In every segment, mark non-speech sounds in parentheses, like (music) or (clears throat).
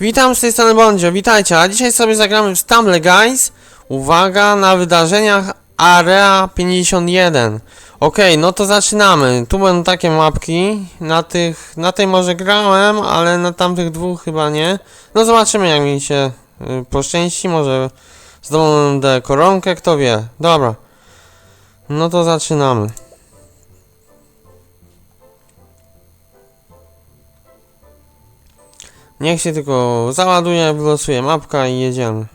Witam z tej strony Bondzio, witajcie, a dzisiaj sobie zagramy w Stumble Guys. Uwaga na wydarzeniach Area 51. Okej, no to zaczynamy. Tu będą takie mapki. Na tych, na tej może grałem, ale na tamtych dwóch chyba nie. No zobaczymy jak mi się y, poszczęści, może zdobędę koronkę, kto wie. Dobra. No to zaczynamy. Niech się tylko załaduje, wylosuje mapka i jedziemy.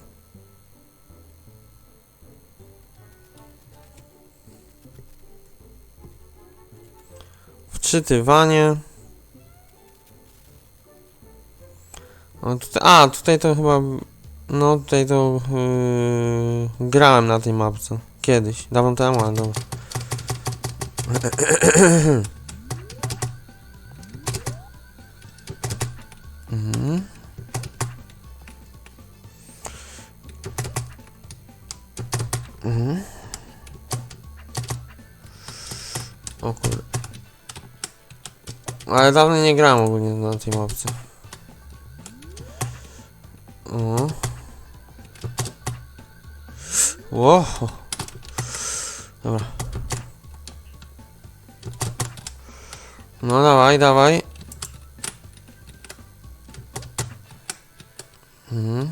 Wczytywanie. O, tutaj, a, tutaj to chyba... No, tutaj to yy, grałem na tej mapce. Kiedyś, dawno temu, ale dobra. (clears throat) Ale dawno nie grałem ogólnie na tej mapce. Ło. Dobra. No dawaj, dawaj. Mhm.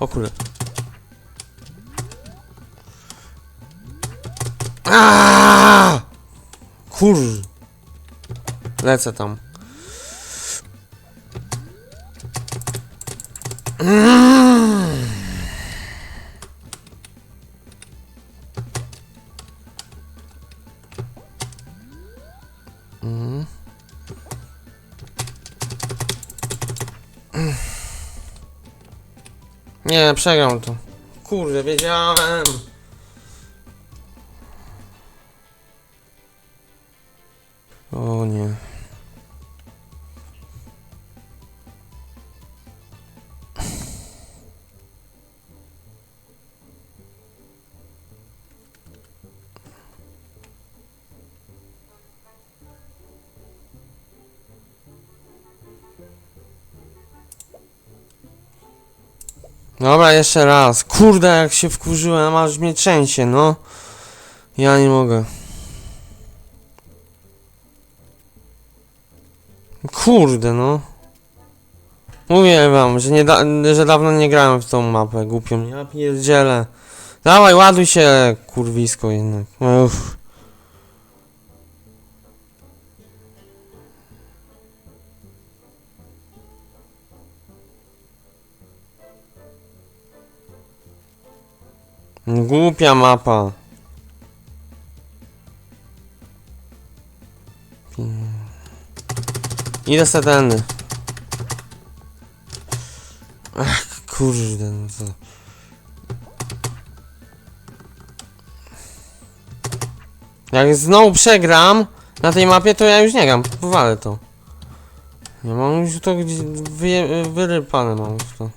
O kurde. Aaaa! Kur... Lecę tam. Mm. Mhm. Nie, przegram to. Kurde, wiedziałem. O nie. Dobra, jeszcze raz. Kurde, jak się wkurzyłem, aż mnie trzęsie, no. Ja nie mogę. Kurde, no. Mówię wam, że, nie da że dawno nie grałem w tą mapę głupią. Ja pierdzielę. Dawaj, ładuj się, kurwisko jednak. Uff. Głupia mapa. Idę se. Ach, kurde, no co. Jak znowu przegram na tej mapie, to ja już nie gram. Powalę to. Ja mam już to gdzieś wyje, wyrypane mam już to.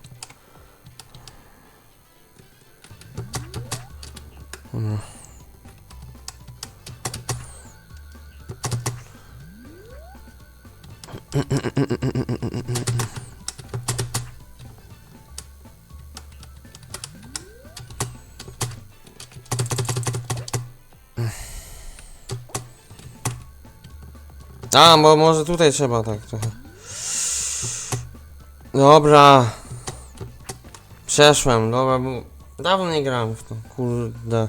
A, bo może tutaj trzeba tak trochę. Dobra. Przeszłem, dobra, bo dawno nie grałem w to, kurde.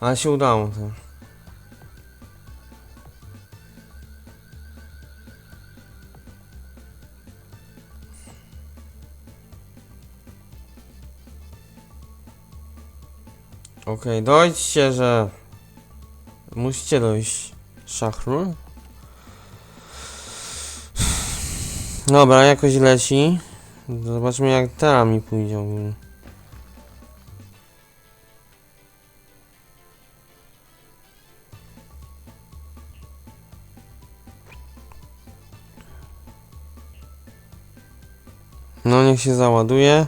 Ale się udało to. Okej, dojdźcie, że... Musicie dojść. Szachru? Dobra, jakoś leci. Zobaczmy jak teraz mi pójdzie ogólnie. No niech się załaduje.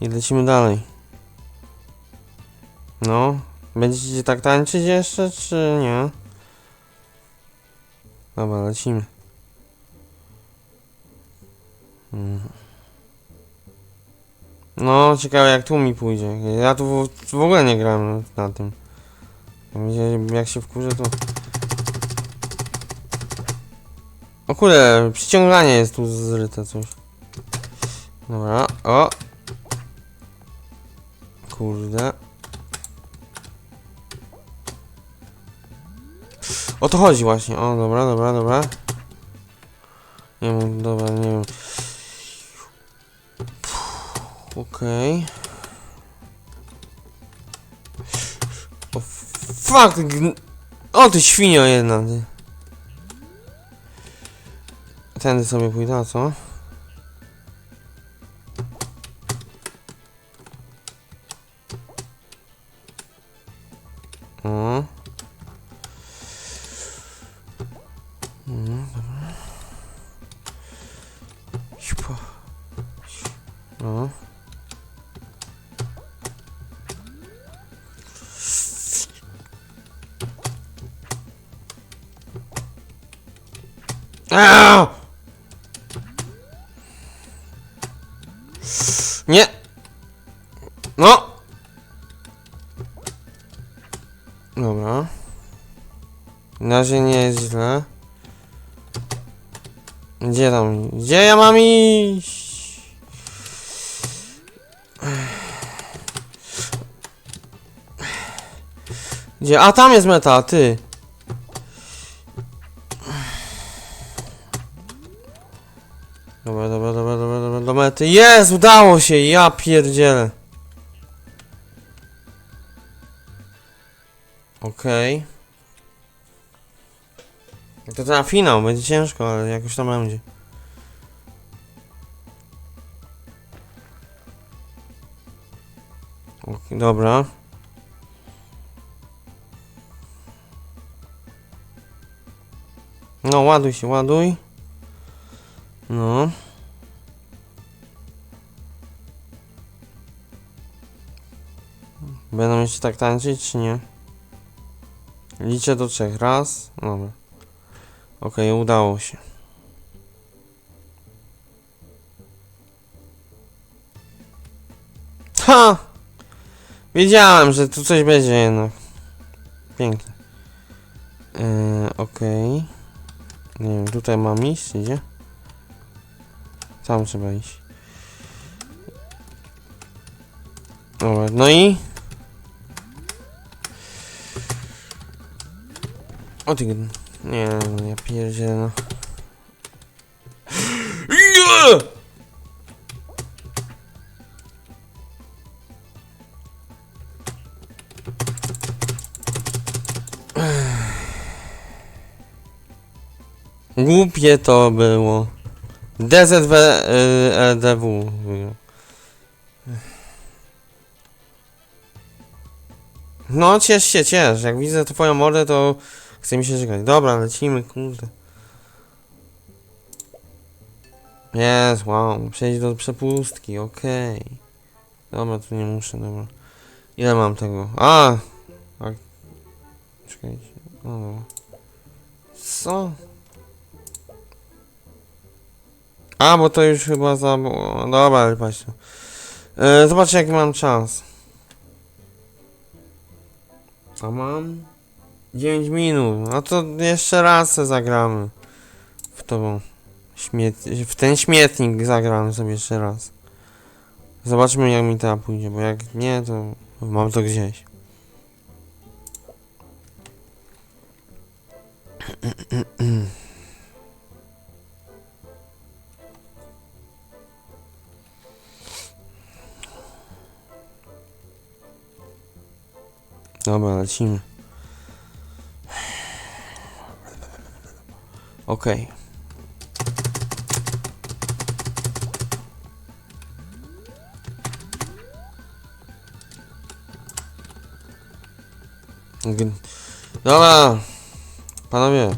I lecimy dalej. No, Będziecie tak tańczyć jeszcze, czy nie? Dobra, lecimy. Mhm. No, ciekawe jak tu mi pójdzie. Ja tu w, ogóle nie grałem na tym. Jak się wkurzę, to... O kurde, przyciąganie jest tu zryte coś. Dobra, o! Kurde. O to chodzi właśnie. O, dobra, dobra, dobra. Nie wiem, dobra, nie wiem. Okej. O, fuck! O, ty świnio jedna, ty. Tędy sobie pójdę, a co? O. Nie! No! Dobra. Na razie nie jest źle. Gdzie tam? Gdzie ja mam iść? Gdzie? A tam jest meta, ty. Dobra, dobra, dobra, do mety. Jest! Udało się! Ja pierdzielę. Okej. To na finał, będzie ciężko, ale jakoś tam będzie. Okej, dobra. No, ładuj się, ładuj. No. Będą jeszcze tak tańczyć, czy nie? Liczę do trzech. Raz. Dobra. Okej, udało się. Ha! Wiedziałem, że tu coś będzie jednak. Pięknie. Yy, Okej. Nie wiem, tutaj mam iść, idzie? Tam trzeba iść. Dobra, no i? O ty... Nie, ja pierdzielę, no. Głupie to było. DZW y. No ciesz się, ciesz. Jak widzę twoją mordę, to chce mi się żygać. Dobra, lecimy, kurde. Jest, wow. Przejść do przepustki, okej. Dobra, tu nie muszę, dobra. Ile mam tego? A! a czekajcie. O, dobra. Co? A, bo to już chyba za... Dobra, ale patrz. E, zobaczcie jaki mam czas. A mam... 9 minut. No to jeszcze raz se zagramy. W to... Śmiet... W ten śmietnik zagramy sobie jeszcze raz. Zobaczmy jak mi ta pójdzie, bo jak nie, to mam to gdzieś. Dobra, lecimy. Okej. G- Dobra, panowie.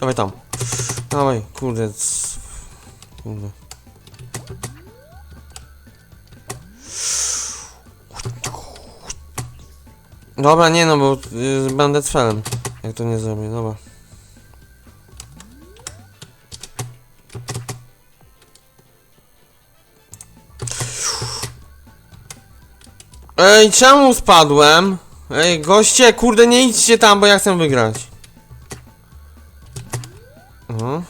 Dawaj tam. Dawaj kurde. Kurde. Dobra, nie no, bo y, będę cfelem. Jak to nie zrobię, dobra. Ej, czemu spadłem? Ej, goście, kurde, nie idźcie tam, bo ja chcę wygrać. Aha.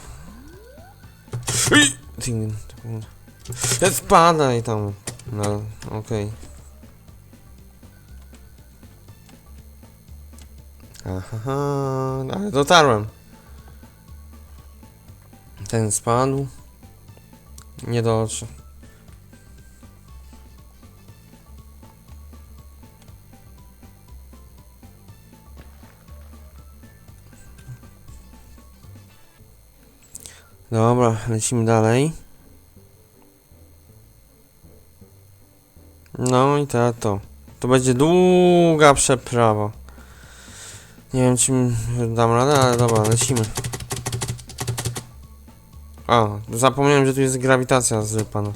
Ej, ty, Spadaj tam. No, okej. Aha, ale dotarłem. Ten spadł. Nie dotrze. Dobra, lecimy dalej. No i teraz to. To będzie długa przeprawa. Nie wiem, czy dam radę, ale dobra, lecimy. A, zapomniałem, że tu jest grawitacja z pana.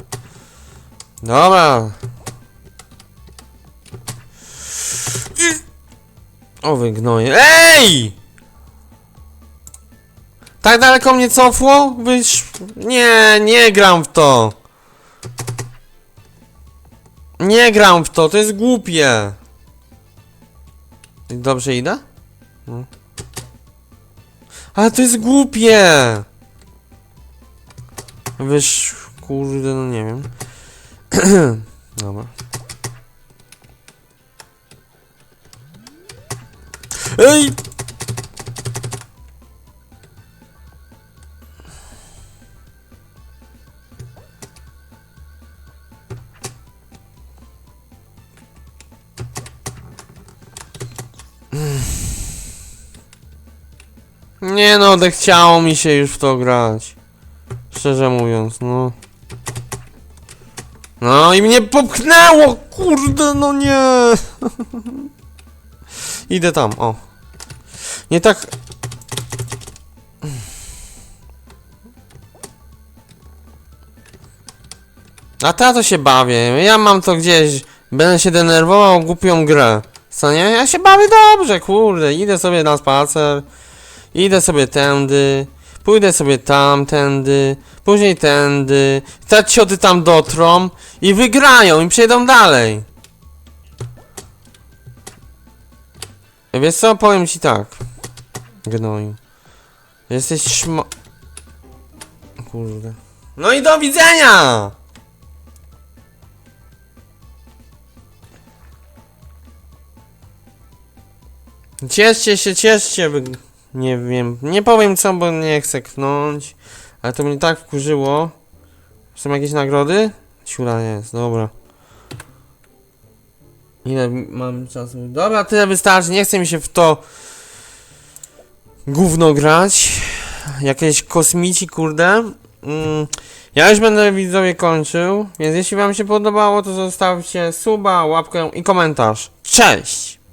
Dobra. O, wy gnoje. EJ! Tak daleko mnie cofło? Wyś... Nie, nie gram w to. Nie gram w to, to jest głupie. Dobrze idę? No. Ale to jest głupie! Wyż... Kurde, no nie wiem. (clears throat) Dobra. Ej! Nie no, chciało mi się już w to grać. Szczerze mówiąc, no. No i mnie popchnęło, kurde, no nie. (laughs) Idę tam, o. Nie tak... A ta to się bawię, ja mam to gdzieś, będę się denerwował głupią grę. Co nie? Ja się bawię dobrze, kurde, idę sobie na spacer. Idę sobie tędy, pójdę sobie tamtędy, później tędy, te cioty tam dotrą i wygrają i przejdą dalej. Wiesz co, powiem ci tak. Gnoju. Jesteś szmo... Kurde. No i do widzenia! Cieszcie się, cieszcie. Nie wiem, nie powiem co, bo nie chcę knąć. Ale to mnie tak wkurzyło. Są jakieś nagrody? Ciula jest, dobra. Ile mam czasu? Dobra, tyle wystarczy, nie chce mi się w to gówno grać. Jakieś kosmici, kurde. Mm, ja już będę widzowie kończył, więc jeśli wam się podobało, to zostawcie suba, łapkę i komentarz. Cześć!